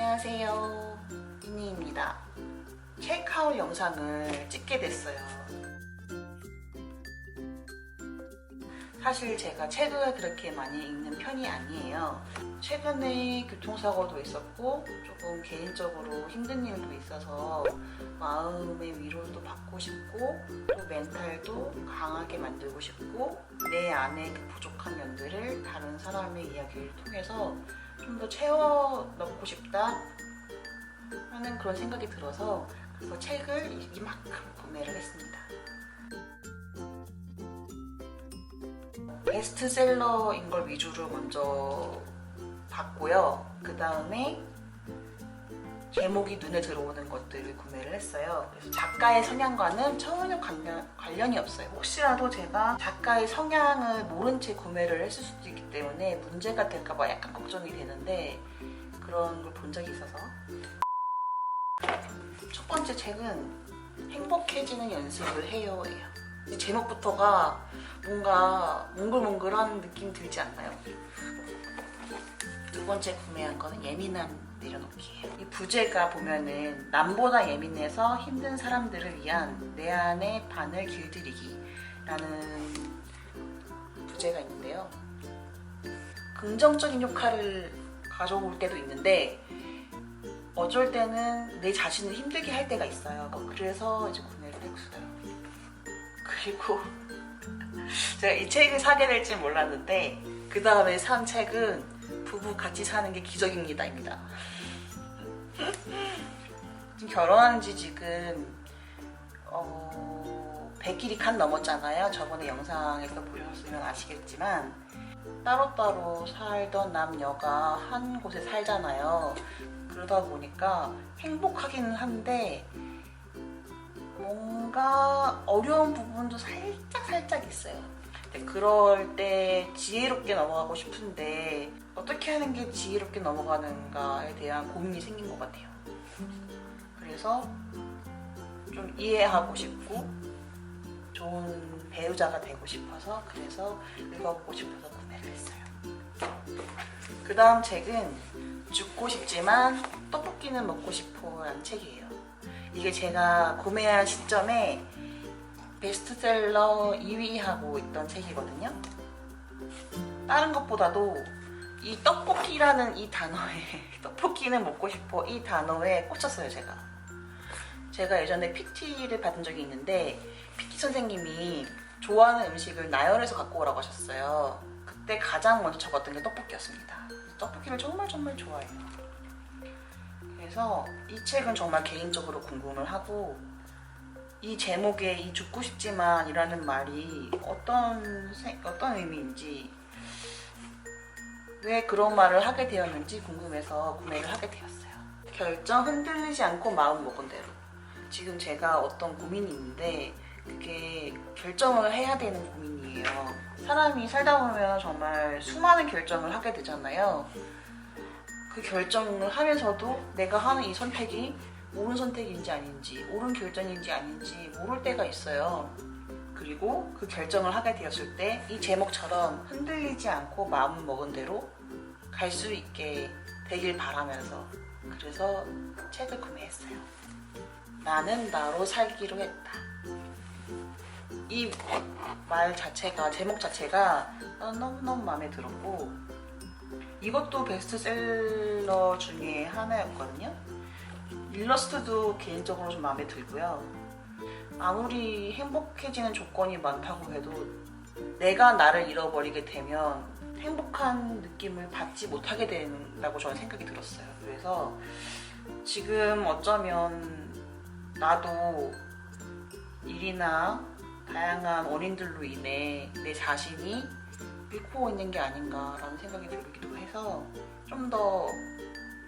안녕하세요. 이니입니다. 체크아웃 영상을 찍게 됐어요. 사실 제가 책을 그렇게 많이 읽는 편이 아니에요. 최근에 교통사고도 있었고, 조금 개인적으로 힘든 일도 있어서 마음의 위로도 받고 싶고, 또 멘탈도 강하게 만들고 싶고, 내 안에 그 부족한 면들을 다른 사람의 이야기를 통해서 좀 더 채워 넣고 싶다 하는 그런 생각이 들어서 그래서 책을 이- 이만큼 구매를 했습니다. 베스트셀러인 걸 위주로 먼저 봤고요. 그 다음에 제목이 눈에 들어오는 것들을 구매를 했어요. 그래서 작가의 성향과는 전혀 관련, 관련이 없어요. 혹시라도 제가 작가의 성향을 모른 채 구매를 했을 수도 있기 때문에 문제가 될까봐 약간 걱정이 되는데 그런 걸 본 적이 있어서 첫 번째 책은 행복해지는 연습을 해요예요. 이 제목부터가 뭔가 몽글몽글한 느낌 들지 않나요? 두 번째 구매한 거는 예민함 내려놓기예요. 이 부제가 보면은 남보다 예민해서 힘든 사람들을 위한 내 안의 반을 길들이기라는 부제가 있는데요. 긍정적인 효과를 가져올 때도 있는데 어쩔 때는 내 자신을 힘들게 할 때가 있어요. 그래서 이제 구매를 했어요. 그리고 제가 이 책을 사게 될지 몰랐는데 그 다음에 산 책은 부부 같이 사는 게 기적입니다입니다. 지금 결혼한 지 지금 어, 100일이 칸 넘었잖아요. 저번에 영상에서 보셨으면 아시겠지만 따로따로 살던 남녀가 한 곳에 살잖아요. 그러다 보니까 행복하기는 한데 뭔가 어려운 부분도 살짝 살짝 있어요. 근데 그럴 때 지혜롭게 넘어가고 싶은데 어떻게 하는 게 지혜롭게 넘어가는가에 대한 고민이 생긴 것 같아요. 그래서 좀 이해하고 싶고 좋은 배우자가 되고 싶어서 그래서 읽어보고 싶어서 구매를 했어요. 그 다음 책은 죽고 싶지만 떡볶이는 먹고 싶어라는 책이에요. 이게 제가 구매한 시점에 베스트셀러 2위 하고 있던 책이거든요. 다른 것보다도 이 떡볶이라는 이 단어에 떡볶이는 먹고 싶어 이 단어에 꽂혔어요 제가. 제가 예전에 PT를 받은 적이 있는데 PT 선생님이 좋아하는 음식을 나열해서 갖고 오라고 하셨어요. 그때 가장 먼저 적었던 게 떡볶이였습니다. 떡볶이를 정말 정말 좋아해요. 그래서 이 책은 정말 개인적으로 궁금을 하고 이 제목에 이 죽고 싶지만 이라는 말이 어떤 세- 어떤 의미인지 왜 그런 말을 하게 되었는지 궁금해서 구매를 하게 되었어요. 결정 흔들리지 않고 마음 먹은 대로. 지금 제가 어떤 고민이 있는데 그게 결정을 해야 되는 고민이에요. 사람이 살다 보면 정말 수많은 결정을 하게 되잖아요. 그 결정을 하면서도 내가 하는 이 선택이 옳은 선택인지 아닌지, 옳은 결정인지 아닌지 모를 때가 있어요. 그리고 그 결정을 하게 되었을 때 이 제목처럼 흔들리지 않고 마음 먹은 대로 갈 수 있게 되길 바라면서 그래서 책을 구매했어요. 나는 나로 살기로 했다. 이 말 자체가 제목 자체가 너무너무 마음에 들었고 이것도 베스트셀러 중에 하나였거든요. 일러스트도 개인적으로 좀 마음에 들고요. 아무리 행복해지는 조건이 많다고 해도 내가 나를 잃어버리게 되면 행복한 느낌을 받지 못하게 된다고 저는 생각이 들었어요. 그래서 지금 어쩌면 나도 일이나 다양한 원인들로 인해 내 자신이 잃고 있는 게 아닌가라는 생각이 들기도 해서 좀더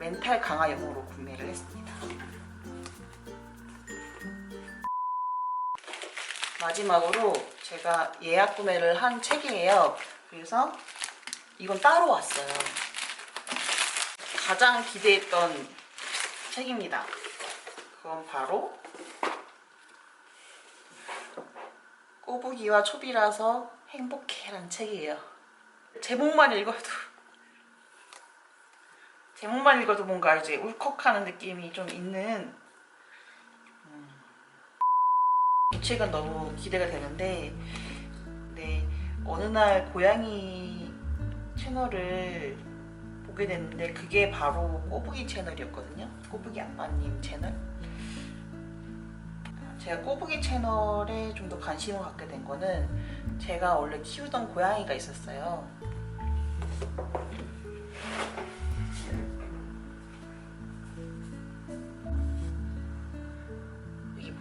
멘탈 강화 용으로 구매를 했습니다. 마지막으로 제가 예약 구매를 한 책이에요. 그래서 이건 따로 왔어요. 가장 기대했던 책입니다. 그건 바로 꼬부기와 초비라서 행복해라는 책이에요. 제목만 읽어도 제목만 읽어도 뭔가 이제 울컥하는 느낌이 좀 있는 음. 이 책은 너무 기대가 되는데 네 어느 날 고양이 채널을 보게 됐는데 그게 바로 꼬부기 채널이었거든요. 꼬부기 아빠님 채널. 제가 꼬부기 채널에 좀 더 관심을 갖게 된 거는 제가 원래 키우던 고양이가 있었어요.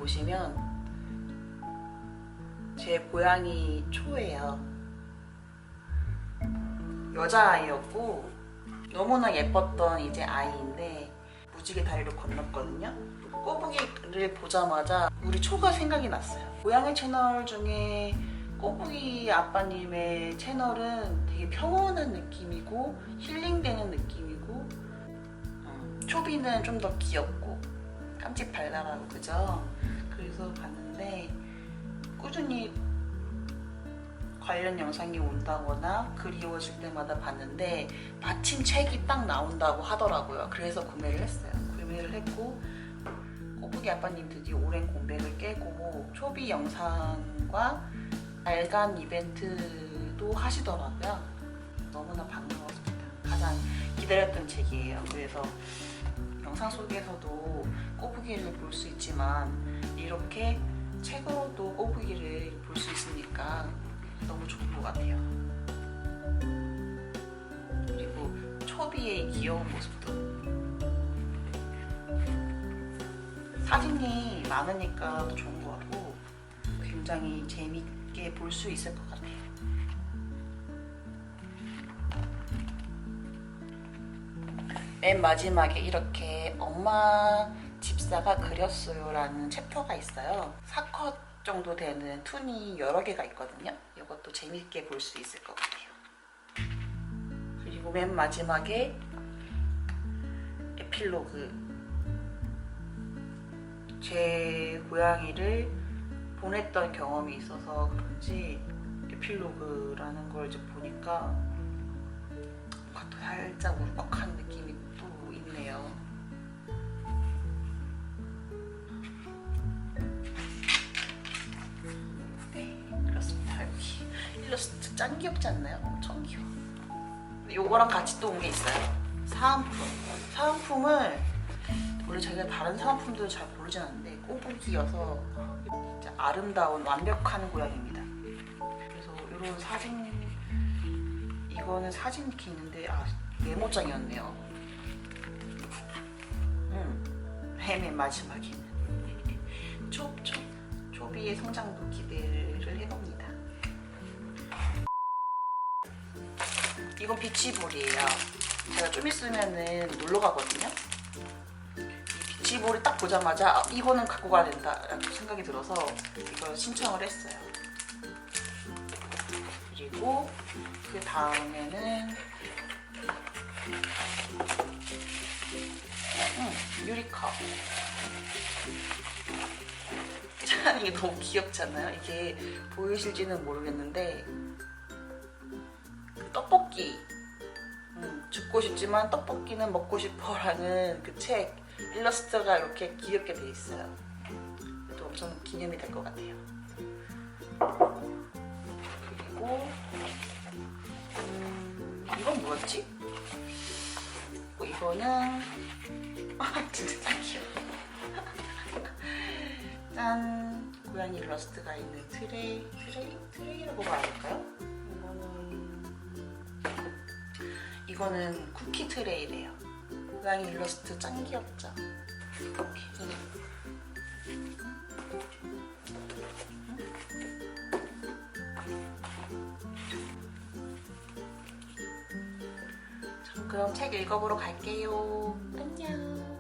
보시면 제 고양이 초예요. 여자아이였고 너무나 예뻤던 이제 아이인데 무지개 다리를 건넜거든요. 꼬부기를 보자마자 우리 초가 생각이 났어요. 고양이 채널 중에 꼬부기 아빠님의 채널은 되게 평온한 느낌이고 힐링되는 느낌이고 음, 초비는 좀 더 귀엽고 깜찍 발랄하고 그죠? 그래서 봤는데 꾸준히 관련 영상이 온다거나 그리워질 때마다 봤는데 마침 책이 딱 나온다고 하더라고요. 그래서 구매를 했어요. 구매를 했고 꼬부기 아빠님 드디어 오랜 공백을 깨고 초비 영상과 알간 이벤트도 하시더라고요. 너무나 반가웠습니다. 가장 기다렸던 책이에요. 그래서 영상 속에서도 꼬부기를 볼 수 있지만 이렇게 책으로도 꼬부기를 볼 수 있으니까 너무 좋은 것 같아요. 그리고 초비의 귀여운 모습도 사진이 많으니까 더 좋은 것 같고 굉장히 재밌게 볼 수 있을 것 같아요. 맨 마지막에 이렇게 엄마 집사가 그렸어요 라는 챕터가 있어요. 4컷 정도 되는 툰이 여러 개가 있거든요. 이것도 재밌게 볼 수 있을 것 같아요. 그리고 맨 마지막에 에필로그. 제 고양이를 보냈던 경험이 있어서 그런지 에필로그라는 걸 이제 보니까 뭔가 또 살짝 울컥한 느낌 일러스트 짱 귀엽지 않나요? 엄청 귀여워. 요거랑 같이 또 온 게 있어요. 사은품. 사은품을 원래 제가 다른 사은품들을 잘 모르진 않는데 꼬부기여서 진짜 아름다운 완벽한 고양이입니다. 그래서 이런 사진 이거는 사진 이렇게 있는데 아 메모장이었네요. 음, 맨 마지막에는 촉촉 초비의 성장도 기대를 해봅니다. 이건 비치볼이에요. 제가 좀 있으면은 놀러 가거든요. 이 비치볼을 딱 보자마자 아, 이거는 갖고 가야 된다라고 생각이 들어서 이걸 신청을 했어요. 그리고 그 다음에는 음, 유리컵. 참 이게 너무 귀엽지 않나요? 이게 보이실지는 모르겠는데 그 떡볶이 음, 죽고 싶지만 떡볶이는 먹고 싶어라는 그 책 일러스트가 이렇게 귀엽게 돼 있어요. 또 엄청 기념이 될 것 같아요. 그리고 음, 이건 뭐였지? 어, 이거는 아, 진짜 귀여워. 짠 고양이 일러스트가 있는 트레이 트레이 트레이라고 말해야 될까요? 이거는 쿠키 트레이래요. 고양이 일러스트 짱 귀엽죠? 그럼 책 읽어보러 갈게요. 안녕.